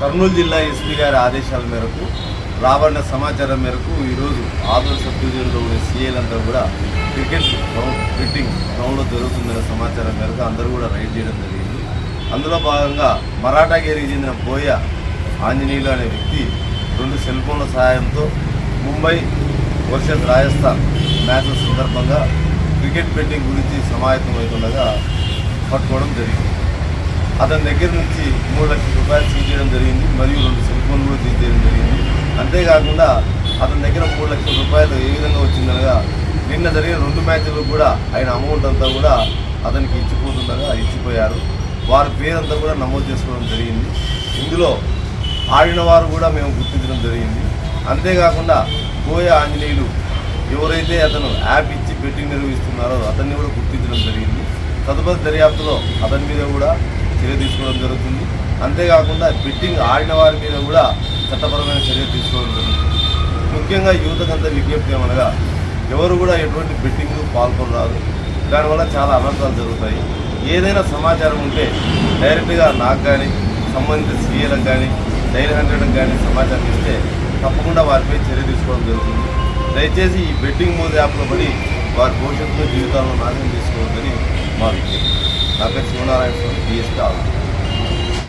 కర్నూలు జిల్లా ఎస్పీ గారి ఆదేశాల మేరకు రాబడిన సమాచారం మేరకు ఈరోజు ఆదూరు సబ్ డివిజన్లో ఉన్న సీఏలంతా కూడా క్రికెట్ గ్రౌండ్ ఫిట్టింగ్ గ్రౌండ్లో జరుగుతుందనే సమాచారం మేరకు అందరూ కూడా రైడ్ చేయడం జరిగింది. అందులో భాగంగా మరాఠాగిరికి చెందిన బోయ ఆంజనేయులు అనే వ్యక్తి రెండు సెల్ ఫోన్ల సహాయంతో ముంబై వర్సెస్ రాజస్థాన్ మ్యాచ్ల సందర్భంగా క్రికెట్ బెట్టింగ్ గురించి సమాయత్తమవుతుండగా పట్టుకోవడం జరిగింది. అతని దగ్గర నుంచి మూడు లక్షల రూపాయలు సీజ్ చేయడం జరిగింది మరియు రెండు సెల్ ఫోన్లు కూడా సీజ్ చేయడం జరిగింది. అంతేకాకుండా అతని దగ్గర మూడు లక్షల రూపాయలు ఏ విధంగా వచ్చిందనగా నిన్న జరిగిన రెండు మ్యాచ్లు కూడా ఆయన అమౌంట్ అంతా కూడా అతనికి ఇచ్చిపోతుండగా ఇచ్చిపోయారు. వారి పేరంతా కూడా నమోదు చేసుకోవడం జరిగింది. ఇందులో ఆడిన వారు కూడా మేము గుర్తించడం జరిగింది. అంతేకాకుండా గోయ ఆంజనేయులు ఎవరైతే అతను యాప్ ఇచ్చి బెట్టింగ్ నిర్వహిస్తున్నారో అతన్ని కూడా గుర్తించడం జరిగింది. తదుపరి దర్యాప్తులో అతని మీద కూడా చర్య తీసుకోవడం జరుగుతుంది. అంతేకాకుండా బిట్టింగ్ ఆడిన వారి మీద కూడా చట్టపరమైన చర్య తీసుకోవడం. జరుగుతుంది ముఖ్యంగా అంత విజ్ఞప్తి ఏమనగా ఎవరు కూడా ఎటువంటి బెట్టింగ్ పాల్గొనరాదు దానివల్ల చాలా అనర్థాలు జరుగుతాయి. ఏదైనా సమాచారం ఉంటే డైరెక్ట్గా నాకు కానీ సంబంధిత సీఏలకు కానీ డైల్ హండ్రెడ్కి కానీ సమాచారం ఇస్తే తప్పకుండా వారిపై చర్య తీసుకోవడం జరుగుతుంది. దయచేసి ఈ బెట్టింగ్ మోద్ యాప్లో పడి వారి భవిష్యత్తులో జీవితాలను నాశనం చేసుకోవద్దని మా విజ్ఞప్తి. నా పేరు శివనారాయణ స్వామి డిఎస్పీ ఆలోచన